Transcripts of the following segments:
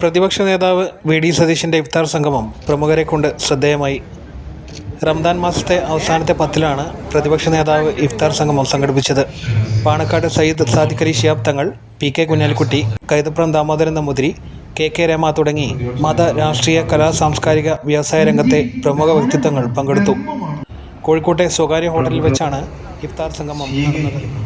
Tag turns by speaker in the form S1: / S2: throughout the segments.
S1: പ്രതിപക്ഷ നേതാവ് V D സതീശിന്റെ ഇഫ്താർ സംഗമം പ്രമുഖരെ കൊണ്ട് ശ്രദ്ധേയമായി. റംദാൻ മാസത്തെ അവസാനത്തെ പത്തിലാണ് പ്രതിപക്ഷ നേതാവ് ഇഫ്താർ സംഗമം സംഘടിപ്പിച്ചത്. Panakkad Sayyid Sadiq Ali Shihab Thangal P K Kunhalikutty Kaithapram Damodaran Namboothiri K K Rama തുടങ്ങി മത രാഷ്ട്രീയ കലാ സാംസ്കാരിക വ്യവസായ രംഗത്തെ പ്രമുഖ വ്യക്തിത്വങ്ങൾ പങ്കെടുത്തു. കോഴിക്കോട്ടെ സ്വകാര്യ ഹോട്ടലിൽ വെച്ചാണ് ഇഫ്താർ സംഗമം നടന്നത്.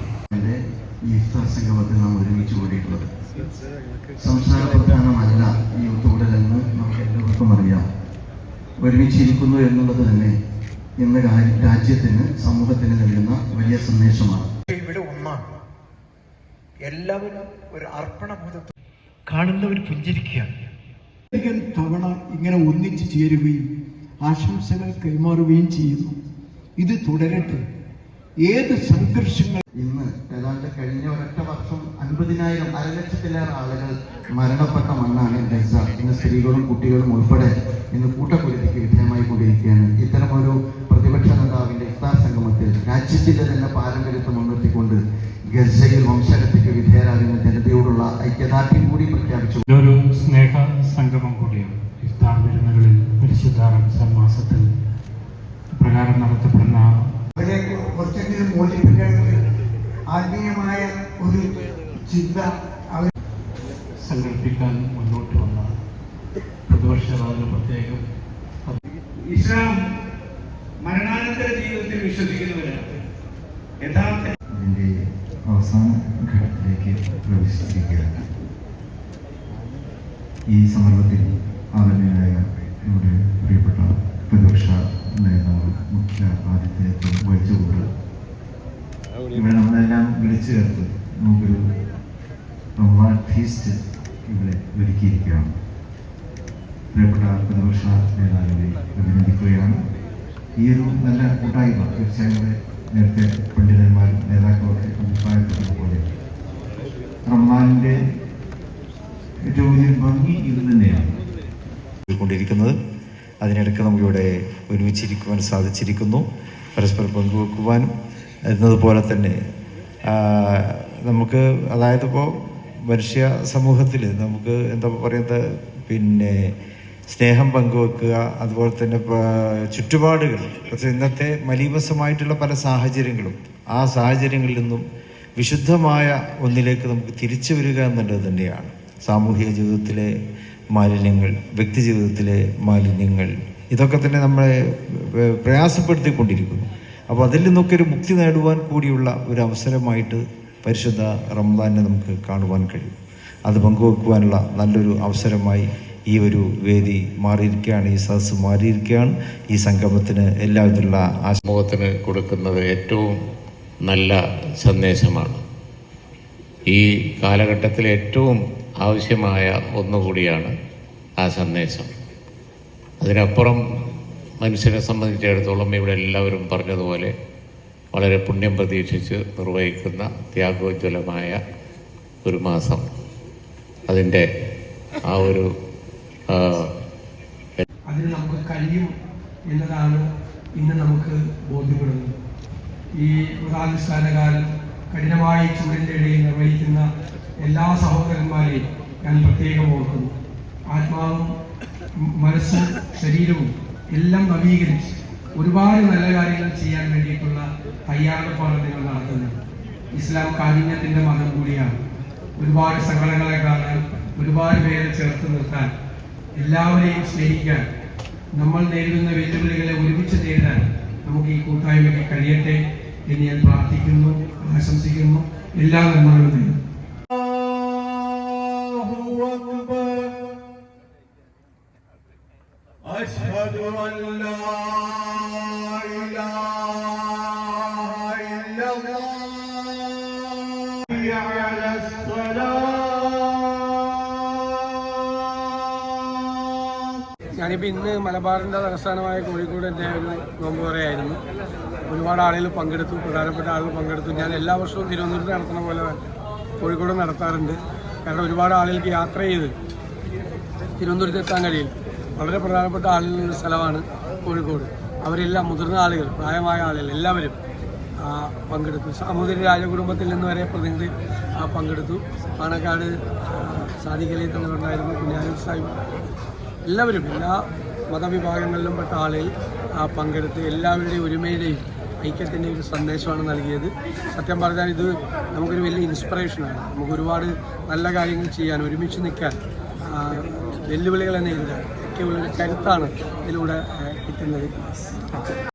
S2: ഒരുമിച്ചിരിക്കുന്നു എന്നുള്ളത് തന്നെ ഇന്ന് രാജ്യത്തിന് സമൂഹത്തിന് നൽകുന്ന വലിയ സന്ദേശമാണ്.
S3: ഇവിടെ ഒന്നാണ്. എല്ലാവരും ഒരു അർപ്പണബോധത്തിൽ കാണുന്നവർ പുഞ്ചിരിക്കുകയാണ്.
S4: തവണ ഇങ്ങനെ ഒന്നിച്ചു ചേരുകയും ആശംസകൾ കൈമാറുകയും ചെയ്യുന്നു. ഇത് തുടരട്ടെ. ഏത് സംഘർഷങ്ങൾ
S2: ഇന്ന് ഏതാണ്ട് കഴിഞ്ഞ ഒരൊറ്റ വർഷം അൻപതിനായിരം അരലക്ഷത്തിലേറെ ആളുകൾ മരണപ്പെട്ട മണ്ണാണ് ഗസ ഇന്ന് സ്ത്രീകളും കുട്ടികളും ഉൾപ്പെടെ ഇന്ന് കൂട്ടക്കുരുതിക്ക് വിധേയമായി കൊണ്ടിരിക്കുകയാണ്. ഇത്തരമൊരു പ്രതിപക്ഷ നേതാവിന്റെ ഇഫ്താർ സംഗമത്തിൽ രാജ്യത്തിന്റെ തന്നെ പാരമ്പര്യത്തെ മുൻനിർത്തിക്കൊണ്ട് ഗസയിൽ വംശഹത്യക്ക് വിധേയരാകുന്ന ജനതയോടുള്ള ഐക്യദാർഢ്യം കൂടി പ്രഖ്യാപിച്ചു.
S5: സ്നേഹ സംഗമം കൂടിയാണ്.
S4: ചിന്ത അവർ
S5: സംഘടിപ്പിക്കാൻ മുന്നോട്ട് വന്ന പ്രതിപക്ഷ നേതാവിന് പ്രത്യേകം
S6: ഇസ്ലാം മരണാനന്തര ജീവിതത്തിൽ വിശ്വസിക്കുന്നവരാണ്. യഥാർത്ഥ
S2: അവസാന ഘട്ടത്തിലേക്ക് പ്രവേശിച്ചിരിക്കുകയാണ് ഈ സന്ദർഭത്തിൽ ആദരണീയനായ നമ്മുടെ പ്രിയപ്പെട്ട പ്രതിപക്ഷ നേതാവ് മുഖ്യ ആതിഥേയത്വം വഹിച്ചുകൊണ്ട് ഇവിടെ നമ്മളെല്ലാം വിളിച്ചു ചേർത്ത് നമുക്കൊരു റമദാൻ ഫീസ്റ്റ് ഇവിടെ ഒരുക്കിയിരിക്കുകയാണ്. പ്രിയപ്പെട്ട പ്രതിപക്ഷ നേതാവിനെ അഭിനന്ദിക്കുകയാണ്. ഈ ഒരു നല്ല കൂട്ടായ്മ തീർച്ചയായും നേരത്തെ പണ്ഡിതന്മാരും നേതാക്കളൊക്കെ അഭിപ്രായപ്പെട്ടതുപോലെ റമദാനിന്റെ ഏറ്റവും വലിയ ഭംഗി ഇത് തന്നെയാണ്.
S7: കൊണ്ടിരിക്കുന്നത്. അതിനിടയ്ക്ക് നമുക്കിവിടെ ഒരുമിച്ചിരിക്കുവാൻ സാധിച്ചിരിക്കുന്നു. പരസ്പരം പങ്കുവെക്കുവാനും എന്നതുപോലെ തന്നെ നമുക്ക് അതായത് ഇപ്പോൾ മനുഷ്യ സമൂഹത്തിൽ നമുക്ക് എന്താ പറയുന്നത്? പിന്നെ സ്നേഹം പങ്കുവെക്കുക അതുപോലെ തന്നെ ചുറ്റുപാടുകൾ. പക്ഷേ ഇന്നത്തെ മലീമസമായിട്ടുള്ള പല സാഹചര്യങ്ങളും ആ സാഹചര്യങ്ങളിൽ നിന്നും വിശുദ്ധമായ ഒന്നിലേക്ക് നമുക്ക് തിരിച്ചു വരിക എന്നുള്ളത് തന്നെയാണ്. സാമൂഹിക ജീവിതത്തിലെ മാലിന്യങ്ങൾ വ്യക്തി ജീവിതത്തിലെ മാലിന്യങ്ങൾ ഇതൊക്കെ തന്നെ നമ്മളെ പ്രയാസപ്പെടുത്തിക്കൊണ്ടിരിക്കുന്നു. അപ്പോൾ അതിൽ നിന്നൊക്കെ ഒരു മുക്തി നേടുവാൻ കൂടിയുള്ള ഒരു അവസരമായിട്ട് പരിശുദ്ധ റംദാനെ നമുക്ക് കാണുവാൻ കഴിയും. അത് പങ്കുവെക്കുവാനുള്ള നല്ലൊരു അവസരമായി ഈ ഒരു വേദി മാറിയിരിക്കുകയാണ് ഈ സദസ്സ് മാറിയിരിക്കുകയാണ്. ഈ സംഗമത്തിന് എല്ലാവിധമുള്ള
S8: സമൂഹത്തിന് കൊടുക്കുന്നത് ഏറ്റവും നല്ല സന്ദേശമാണ്. ഈ കാലഘട്ടത്തിൽ ഏറ്റവും ആവശ്യമായ ഒന്നുകൂടിയാണ് ആ സന്ദേശം. അതിനപ്പുറം മനുഷ്യനെ സംബന്ധിച്ചിടത്തോളം ഇവിടെ എല്ലാവരും പറഞ്ഞതുപോലെ വളരെ പുണ്യം പ്രതീക്ഷിച്ച് നിർവഹിക്കുന്ന ത്യാഗോജ്വലമായ ഒരു മാസം. അതിന്റെ ആ ഒരു
S9: അതിന് നമുക്ക് കഴിയും എന്നതാണ് ഇന്ന് നമുക്ക് ബോധ്യപ്പെടുന്നത്. ഈ വ്രതാനുഷ്ഠാനകാലം കഠിനമായി ചൂടിന്റെ ഇടയിൽ നിർവഹിക്കുന്ന എല്ലാ സഹോദരന്മാരെയും ഞാൻ പ്രത്യേകം ഓർക്കുന്നു. ആത്മാവും മനസ്സും ശരീരവും എല്ലാം നവീകരിച്ച് ഒരുപാട് നല്ല കാര്യങ്ങൾ ചെയ്യാൻ വേണ്ടിയിട്ടുള്ള തയ്യാറെടുപ്പാണ് നിങ്ങൾ നടത്തുന്നത് ഇസ്ലാം കാരുണ്യത്തിന്റെ മതം കൂടിയാണ്. ഒരുപാട് സങ്കടങ്ങളെ കാണാൻ ഒരുപാട് പേരെ ചേർത്ത് നിർത്താൻ എല്ലാവരെയും സ്നേഹിക്കാൻ നമ്മൾ നേരിടുന്ന വെല്ലുവിളികളെ ഒരുമിച്ച് നേരിടാൻ നമുക്ക് ഈ കൂട്ടായ്മയ്ക്ക് കഴിയട്ടെ എന്ന് ഞാൻ പ്രാർത്ഥിക്കുന്നു ആശംസിക്കുന്നു. എല്ലാ നന്മകളും ഞാനിപ്പോൾ ഇന്ന് മലബാറിന്റെ തലസ്ഥാനമായ കോഴിക്കോട് എന്റെ ഒരു നോമ്പ് പറയായിരുന്നു ഒരുപാട് ആളുകൾ പങ്കെടുത്തു പ്രധാനപ്പെട്ട ആളുകൾ പങ്കെടുത്തു. ഞാൻ എല്ലാ വർഷവും തിരുവനന്തപുരത്ത് നടത്തുന്ന പോലെ കോഴിക്കോട് നടത്താറുണ്ട്. കാരണം ഒരുപാട് ആളുകൾക്ക് യാത്ര ചെയ്ത് തിരുവനന്തപുരത്ത് എത്താൻ കഴിയില്ല. വളരെ പ്രധാനപ്പെട്ട ആളുകളുടെ സ്ഥലമാണ് കോഴിക്കോട്. അവരെല്ലാം മുതിർന്ന ആളുകൾ പ്രായമായ ആളുകൾ എല്ലാവരും പങ്കെടുത്തു. സാമൂതിരി രാജകുടുംബത്തിൽ നിന്ന് വരെ പ്രതിനിധി പങ്കെടുത്തു. പാണക്കാട് ആ, സാദിഖലി തങ്ങളുണ്ടായിരുന്നു കുഞ്ഞാലി സാഹിബ്. എല്ലാവരും എല്ലാ മതവിഭാഗങ്ങളിലും പെട്ട ആളുകൾ പങ്കെടുത്ത് എല്ലാവരുടെയും ഒരുമയുടെയും ഐക്യത്തിന്റെ ഒരു സന്ദേശമാണ് നൽകിയത്. സത്യം പറഞ്ഞാൽ ഇത് നമുക്കൊരു വലിയ ഇൻസ്പിറേഷനാണ് നമുക്ക് ഒരുപാട് നല്ല കാര്യങ്ങൾ ചെയ്യാൻ ഒരുമിച്ച് നിൽക്കാൻ വെല്ലുവിളികളെ നേരിടാൻ ഒക്കെയുള്ളൊരു കരുത്താണ് ഇതിലൂടെ കിട്ടുന്നത്.